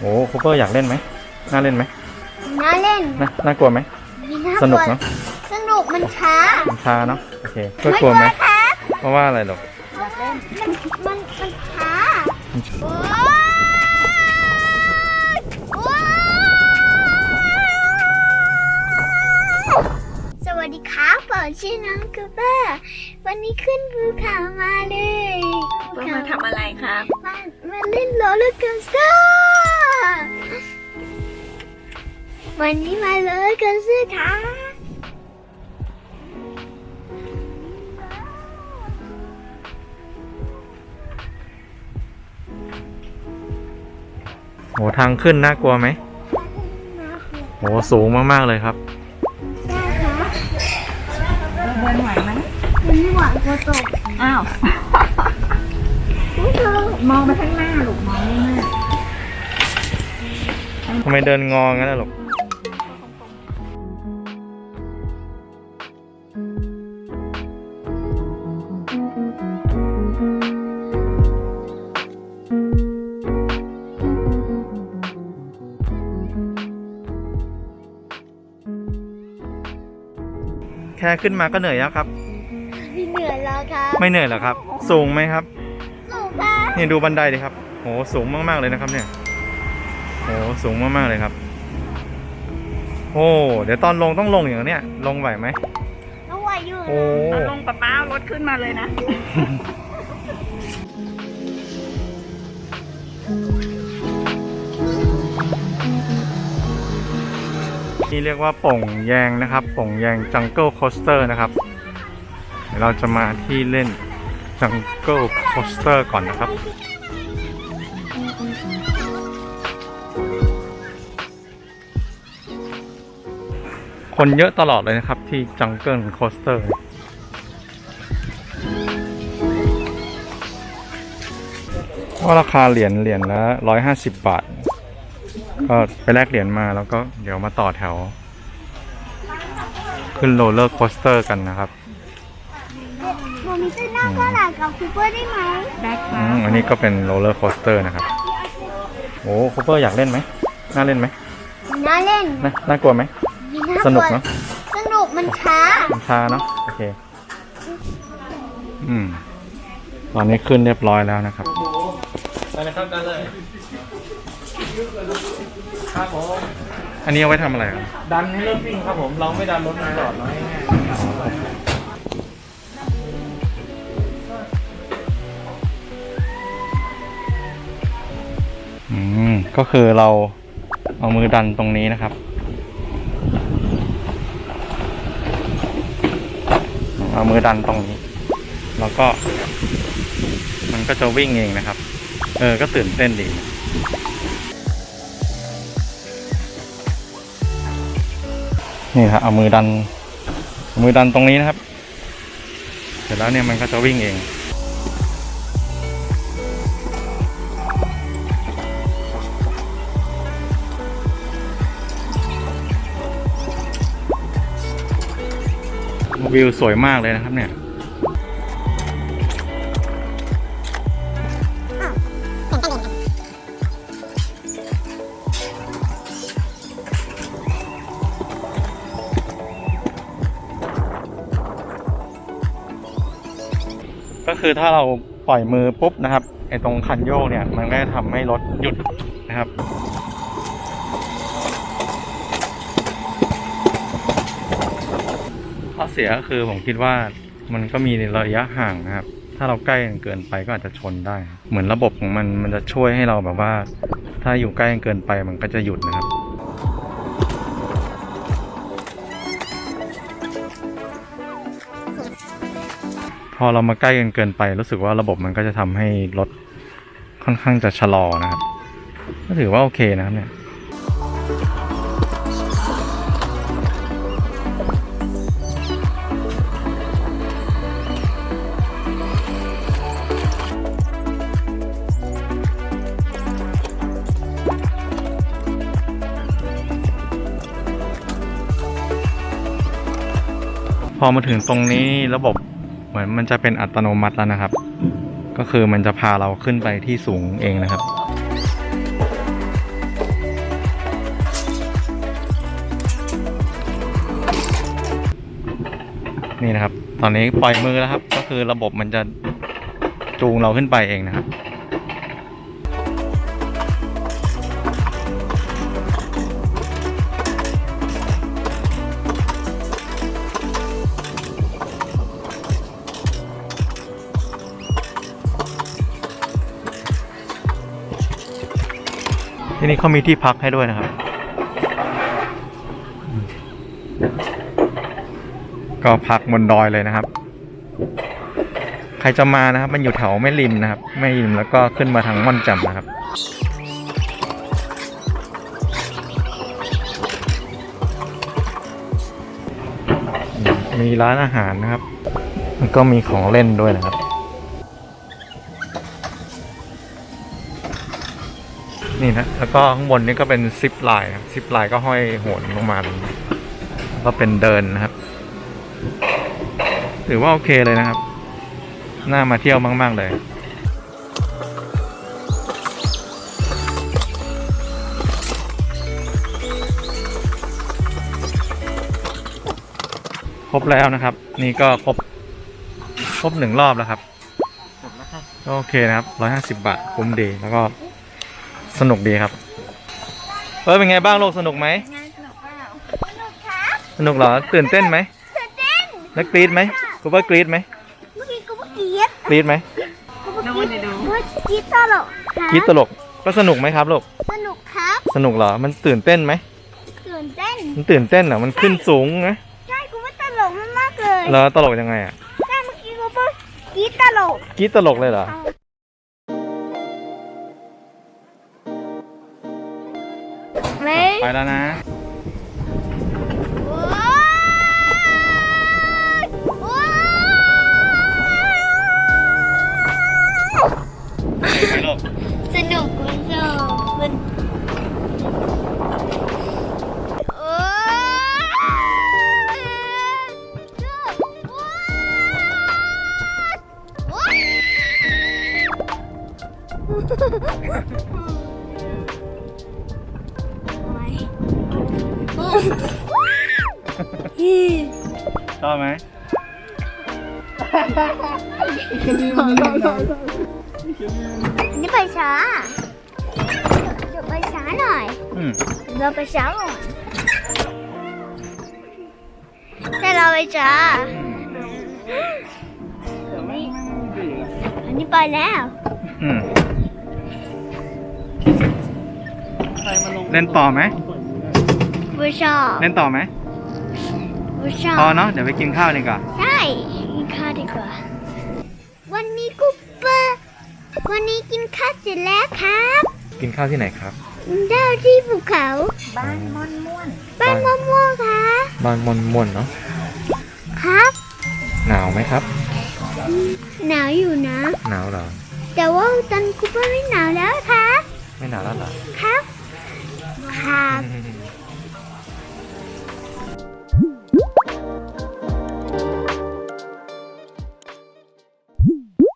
โอ้คูเปอร์อยากเล่นไหมน่าเล่นไหมน่าเล่นน่าน่ากลัวไหมน่าสนุกเนาะสนุกมันช้ามันช้าเนาะโอเคเพื่อกลัวไหมครับเพราะว่าอะไรหรอกมันมันมันช้าโอ๊ยโอ๊ยสวัสดีครับผมชื่อน้องคูเปอร์วันนี้ขึ้นภูเขามาเลยเพื่อมาทำอะไรครับมามาเล่นโรลเลอร์โคสเตอร์ วันนี้มาโรลเลอร์โคสเตอร์ครับโหทางขึ้นน่ากลัวไหมโหสูงมากๆเลยครับได้ครับเดินไหวไหมมันไม่หวานกลัวตกอ้าวไม่ตกมองไปข้างหน้าลูกมองข้างหน้า ทำไมเดินงองั้นล่ะลูกแค่ขึ้นมาก็เหนื่อยแล้วครับมีเหนื่อยแล้วครับไม่เหนื่อยเหรอครับ สูงไหมครับ สูงครับ นี่ดูบันไดดิครับ โห สูงมาก ๆ เลยนะครับเนี่ย โหสูงมากๆเลยครับ โอ้เดี๋ยวตอนลงต้องลงอย่างเนี้ยลงไหวไหมต้องไหวอยู่โอ้เอาลงป้าป้าเอารถขึ้นมาเลยนะนี่เรียกว่าป่งแยงนะครับ ป่งแยงจังเกิลโคสเตอร์นะครับ เดี๋ยวเราจะมาที่เล่นจังเกิลโคสเตอร์ก่อนนะครับ คนเยอะตลอดเลยนะครับที่จังเกิลโคสเตอร์ว่าราคาเหรียญเหรียญละร้อยห้าสิบบาท ก็ไปแลกเหรียญมาแล้วก็เดี๋ยวมาต่อแถว ขึ้นโรลเลอร์โคสเตอร์กันนะครับโมมีเส้นหน้าก็หลังกับคูเปอร์ได้ไหมได้คอืรับมอันนี้ก็เป็นโรลเลอร์โคสเตอร์นะครับ โอ้คูเปอร์อยากเล่นไหม น่าเล่นไหมน่าเล่น น่าน่ากลัวไหมา สนุกเนาะสนุกมันช้ามันช้าเนาะโอเค อืมตอนนี้ขึ้นเรียบร้อยแล้วนะครับไปเลยครับกันเลยครับผมอันนี้เอาไว้ทำอะไรครับดันให้รถวิ่งครับผมเราไม่ดันรถมาจอดเราง่ายอืมก็คือเราเอามือดันตรงนี้นะครับ เอามือดันตรงนี้ แล้วก็ มันก็จะวิ่งเองนะครับ เออ ก็ตื่นเต้นดีนี่ครับเอามือดัน มือดันตรงนี้นะครับ เสร็จแล้วเนี่ยมันก็จะวิ่งเอง วิวสวยมากเลยนะครับเนี่ยก็คือถ้าเราปล่อยมือปุ๊บนะครับไอ้ตรงคันโยกเนี่ย มันก็จะทำให้รถหยุดนะครับ อเสียก็คือผมคิดว่ามันก็มีระยะห่างนะครับ ถ้าเราใกล้กันเกินไปก็อาจจะชนได้ เหมือนระบบของมันมันจะช่วยให้เราแบบว่า ถ้าอยู่ใกล้กันเกินไปมันก็จะหยุดนะครับพอเรามาใกล้กันเกินไป รู้สึกว่าระบบมันก็จะทำให้รถค่อนข้างจะชะลอนะครับ ก็ถือว่าโอเคนะครับเนี่ย พอมาถึงตรงนี้ระบบเหมือนมันจะเป็นอัตโนมัติแล้วนะครับ ก็คือมันจะพาเราขึ้นไปที่สูงเองนะครับนี่นะครับ ตอนนี้ปล่อยมือแล้วครับ ก็คือระบบมันจะจูงเราขึ้นไปเองนะครับ ที่นี่เขามีที่พักให้ด้วยนะครับ ก็พักบนดอยเลยนะครับ ใครจะมานะครับ มันอยู่แถวแม่ริมนะครับแม่ริมแล้วก็ขึ้นมาทางม่อนจ่มนะครับมีร้านอาหารนะครับแล้วก็มีของเล่นด้วยนะครับ นี่นะแล้วก็ข้างบนนี่ก็เป็นซิปไลน์ครับซิปไลน์ก็ห้อยโหนลงมาตรงนี้ก็เป็นเดินนะครับ ถือว่าโอเคเลยนะครับ น่ามาเที่ยวมาก ๆ เลยครบแล้วนะครับ นี่ก็ครบครบหนึ่งรอบแล้วครับก็โอเคนะครับร้อยห้าสิบบาทคุ้มดีแล้วก็ สนุกดีครับเออเป็นไงบ้างโลกสนุกไหมงานสนุกเปล่าสนุกครับสนุกเหรอตื่นเต้นไหมตื่นเต้นแล้วกรี๊ดไหมกูว่ากรี๊ดไหมเมื่อกี้กูเมื่อกี้กรี๊ดไหมกูเมื่อดูกี้ดิดูเมื่อกี้ตลกครับกรี๊ดตลกก็สนุกไหมครับลูกสนุกครับ สนุกเหรอมันตื่นเต้นไหมตื่นเต้นมันตื่นเต้นเหรอมันขึ้นสูงนะใช่กูว่าตลกมากๆเลยแล้วตลกยังไงอะใช่เมื่อกี้กูเมื่อกี้ตลกกรี๊ดตลกเลยเหรอ ไปแล้วนะ ชอบไหมนี่ไปช้าเดี๋ยวไปช้าหน่อย อืมเราไปช้าก่อนแต่เราไปช้า อันนี้ไปแล้ว อืมเล่นต่อไหมกูชอบ เล่นต่อไหม กูชอบพอเนาะเดี๋ยวไปกินข้าวดีกว่าใช่กินข้าวดีกว่า วันนี้กูเปิดวันนี้กินข้าวเสร็จแล้วครับ กินข้าวที่ไหนครับเดินที่ภูเขา บ้านม่อนม่วนบ้านมะม่วงครับบ้านมอนม่วนเนาะครับ หนาวไหมครับ หนาวอยู่นะ หนาวเหรอแต่ว่าตอนกูเปิดไม่หนาวแล้วครับไม่หนาวแล้วเหรอครับครับ